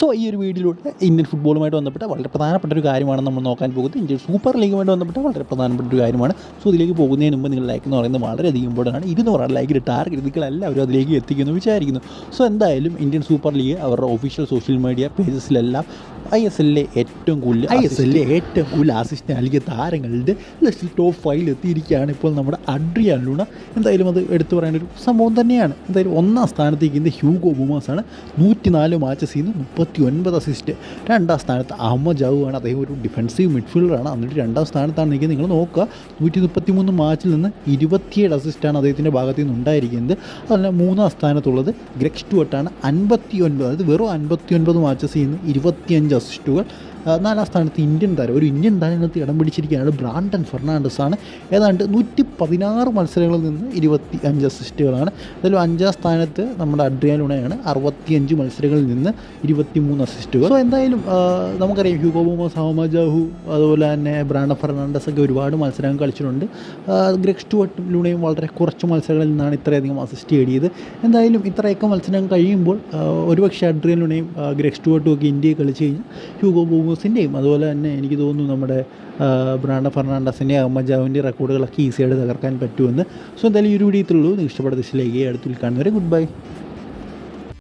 So ഈ ഒരു വീഡിയോയിലൂടെ ഇന്ത്യൻ ഫുട്ബോളുമായിട്ട് ബന്ധപ്പെട്ട വളരെ പ്രധാനപ്പെട്ട ഒരു കാര്യമാണ് നമ്മൾ നോക്കാൻ പോകുന്നത്. ഇന്ത്യൻ സൂപ്പർ ലീഗുമായിട്ട് ബന്ധപ്പെട്ട വളരെ പ്രധാനപ്പെട്ട ഒരു കാര്യമാണ്. സോ ഇതിലേക്ക് പോകുന്നതിന് മുമ്പ് നിങ്ങൾ ലൈക്ക് എന്ന് പറയുന്നത് വളരെയധികം ഇമ്പോർട്ടന്റ് ആണ്. ഇരുന്നൂറ് ലൈക്ക് ടാർഗറ്റ് നിങ്ങൾ എല്ലാവരും അതിലേക്ക് എത്തിക്കുന്നു വിചാരിക്കുന്നു. സോ എന്തായാലും ഇന്ത്യൻ സൂപ്പർ ലീഗ് അവരുടെ ഒഫീഷ്യൽ സോഷ്യൽ മീഡിയ പേജസിലെല്ലാം ഐ എസ് എല്ലിലെ ഏറ്റവും കൂടുതൽ ഐ എസ് എല്ലിലെ ഏറ്റവും കൂടുതൽ അസിസ്റ്റ് നൽകിയ താരങ്ങളുടെ ലിസ്റ്റിൽ ടോപ്പ് ഫൈവിൽ എത്തിയിരിക്കുകയാണ് ഇപ്പോൾ നമ്മുടെ അഡ്രിയാൻ ലൂണ എന്തായാലും അത് എടുത്തു പറയേണ്ട ഒരു സംഭവം തന്നെയാണ്. എന്തായാലും ഒന്നാം സ്ഥാനത്തേക്ക് ഇന്ന് ഹ്യൂഗോ ബുമാസാണ്. നൂറ്റിനാല് മാച്ചസിൽ നിന്ന് മുപ്പത്തി ഒൻപത് അസിസ്റ്റ് രണ്ടാം സ്ഥാനത്ത് അഹമ്മദ് ജാവു ആണ്. അദ്ദേഹം ഒരു ഡിഫൻസീവ് മിഡ്ഫീൽഡറാണ് എന്നിട്ട് രണ്ടാം സ്ഥാനത്താണ് നിൽക്കുന്നത് നിങ്ങൾ നോക്കുക നൂറ്റി മുപ്പത്തി മൂന്ന് മാച്ചിൽ നിന്ന് ഇരുപത്തിയേഴ് അസിസ്റ്റാണ് അദ്ദേഹത്തിന്റെ ഭാഗത്ത് നിന്ന് ഉണ്ടായിരിക്കുന്നത്. അതുപോലെ മൂന്നാം സ്ഥാനത്തുള്ളത് ഗ്രെക്സ് ടുവട്ടാണ് അൻപത്തി ഒൻപത് അതായത് വെറും അൻപത്തി ഒൻപത് മാച്ചസ് ചെയ്യുന്ന ഇരുപത്തിയഞ്ച് അസിസ്റ്റുകൾ നാലാം സ്ഥാനത്ത് ഇന്ത്യൻ താരം. ഒരു ഇന്ത്യൻ താരത്ത് ഇടം പിടിച്ചിരിക്കുകയാണ് ബ്രാൻഡൻ ഫെർണാണ്ടസ് ആണ്. ഏതാണ്ട് നൂറ്റി പതിനാറ് മത്സരങ്ങളിൽ നിന്ന് ഇരുപത്തി അഞ്ച് അസിസ്റ്റുകളാണ് അതിലും അഞ്ചാം സ്ഥാനത്ത് നമ്മുടെ അഡ്രിയാലുണയാണ് അറുപത്തിയഞ്ച് മത്സരങ്ങളിൽ നിന്ന് ഇരുപത്തി മൂന്ന് അസിസ്റ്റുകൾ സോ എന്തായാലും നമുക്കറിയാം ഹ്യൂഗോ ബോമോസ് ഹോമജാഹു അതുപോലെ തന്നെ ബ്രാണ്ട ഫെർണാണ്ടസ് ഒക്കെ ഒരുപാട് മത്സരങ്ങൾ കളിച്ചിട്ടുണ്ട്. ഗ്രെഗ് സ്റ്റുവർട്ടും ലൂണയും വളരെ കുറച്ച് മത്സരങ്ങളിൽ നിന്നാണ് ഇത്രയധികം അസിസ്റ്റ് നേടിയത്. എന്തായാലും ഇത്രയൊക്കെ മത്സരങ്ങൾ കഴിയുമ്പോൾ ഒരുപക്ഷെ അഡ്രിയൻ ലൂണയും ഗ്രെഗ് സ്റ്റുവർട്ടും ഒക്കെ ഇന്ത്യയിൽ കളിച്ച് കഴിഞ്ഞാൽ ഹ്യൂഗോ ബോമോസിന്റെയും അതുപോലെ തന്നെ എനിക്ക് തോന്നുന്നു നമ്മുടെ ബ്രാണ്ട ഫെർണാണ്ടസിന്റെയും അമ്മജാവിന്റെയും റെക്കോർഡുകളൊക്കെ ഈസിയായിട്ട് തകർക്കാൻ പറ്റുമെന്ന്. സോ എന്തായാലും ഈ ഒരു വീഡിയോ ഇത്രയുള്ളൂ ഇഷ്ടപ്പെട്ട ദിശയിലേക്ക് അടുത്തിൽ കാണുന്നവരെ ഗുഡ് ബൈ